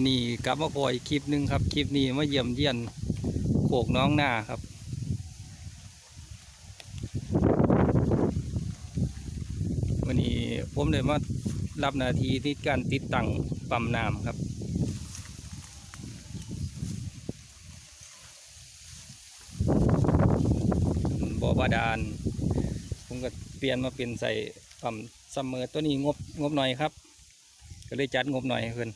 ือนี้กลับมาพออีกคลิปหนึ่งครับ คลิปนี้มาเยี่ยมเยียนโขกน้องหน้าครับ วันนี้ผมเลยมารับนาทีที่การติดตั้งปั๊มน้ำครับบ่อบาดาลผมก็เปลี่ยนมาเป็นใส่ปั๊มซัมเมอร์ตัวนี้งบงบหน่อยครับ ก็เลยจัดงบหน่อยเพิ่น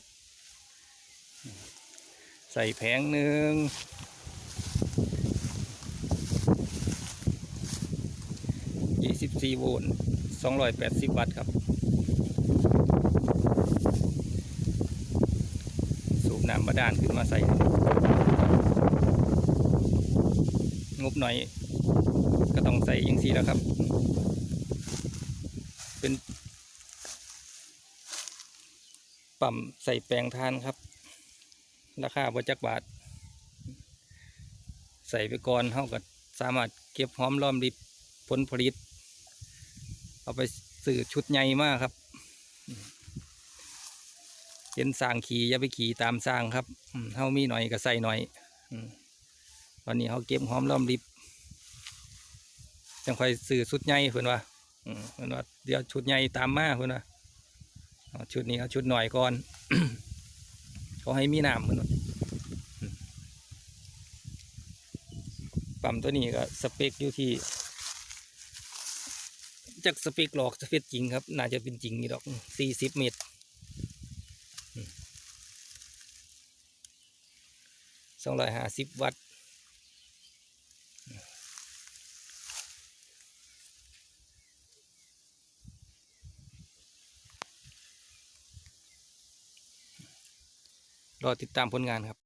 ใส่แผงหนึ่งยี่สิบสี่โวลต์สองร้อยแปดสิบวัตต์ครับ สูบน้ำบาดาลขึ้นมาใส่ งบหน่อย ก็ต้องใส่ยังสีแล้วครับ เป็น ปั๊มใส่แปลงทานครับ ราคาบจักบาท ใส่ไปก่อนเท่ากับสามารถเก็บหอมรอมริบผลผลิต เอาไปสื่อชุดใหญ่มากครับ เห็นสร้างขี่อย่าไปขี่ตามสร้างครับเท่ามีหน่อยก็ใส่หน่อยตอนนี้เขาเก็บหอมรอมริบจังค่อยสื่อชุดใหญ่เพื่อนว่าเพื่อนว่าเดี๋ยวชุดใหญ่ตามมาเพื่อนว่าชุดนี้เอาชุดหน่อยก่อน ขาให้มีน้ำเพื่อนปั๊มตัวนี้ก็สเปคอยู่ที่จากสเปคหลอกสเปคจริงครับ น่าจะเป็นจริงนี่ดอกสี่สิบเมตรสองร้อยห้าสิบวัตต์ รอติดตามผลงานครับ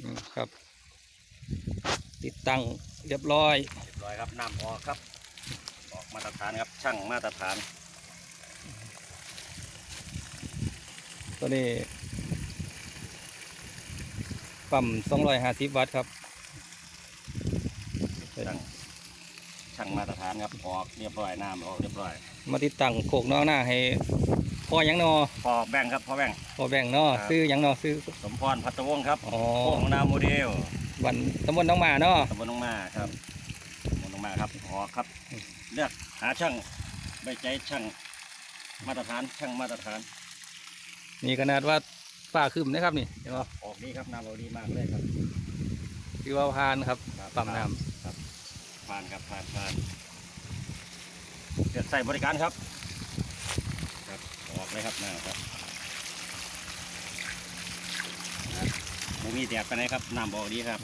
อืมครับ ติดตั้งเรียบร้อย เรียบร้อยครับน้ำออกครับ ออกมาตรฐานครับช่างมาตรฐาน ตัวนี้ปั๊ม250 วัตต์ครับช่างช่างมาตรฐานครับออกเรียบร้อยน้ำออกเรียบร้อย มาติดตั้งโขกน้องหน้าให้ พ่อหยังนอพอแบ่งครับพอแบ่งพ่อแบ่งนอครับ ซื้อหยังนอซื้อสมพรพัตวงศ์ครับอ๋อโค้งนาโมเดลวันตำบลน้องหมาเนาะตำบลหนองมาครับตำบลหนองมาครับออกครับ เลือกหาช่างใบใจช่างมาตรฐานช่างมาตรฐานนี่ขนาดว่าฝ้าขึ้นนะครับนี่เห็นป่ออกดีครับน้ำออกดีมากเลยครับคือว่าพานครับครับปั๊มน้ครับผ่านครับผ่านผ่านเกิดใส่บริการครับ ครับ ออกเลยครับน้ำครับนะหมูมีแดดไปไหนครับน้ำออกดีครับ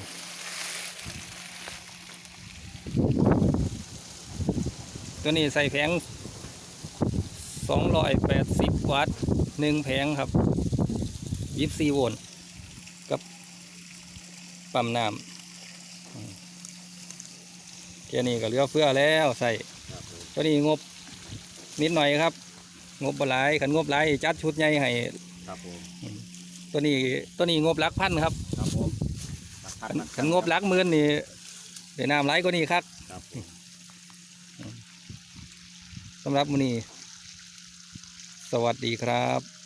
ตัวนี้ใส่แผง280 วัตต์หนึ่งแผงครับ24โวลต์กับปั๊มน้ำแค่นี้ก็เหลือเฟือแล้วใส่ตัวนี้งบนิดหน่อยครับ งบบหลายขันงบหลายจัดชุดใหญ่ให้ครับผมตัวนี้ตัวนี้งบหลักพันครับครับผมหลักพัขันหลักขันงบหลักหมื่นนี่เดี๋ยวน้ำไหลก็นี่ครับครับผมสำหรับมื้อนี้ สวัสดีครับ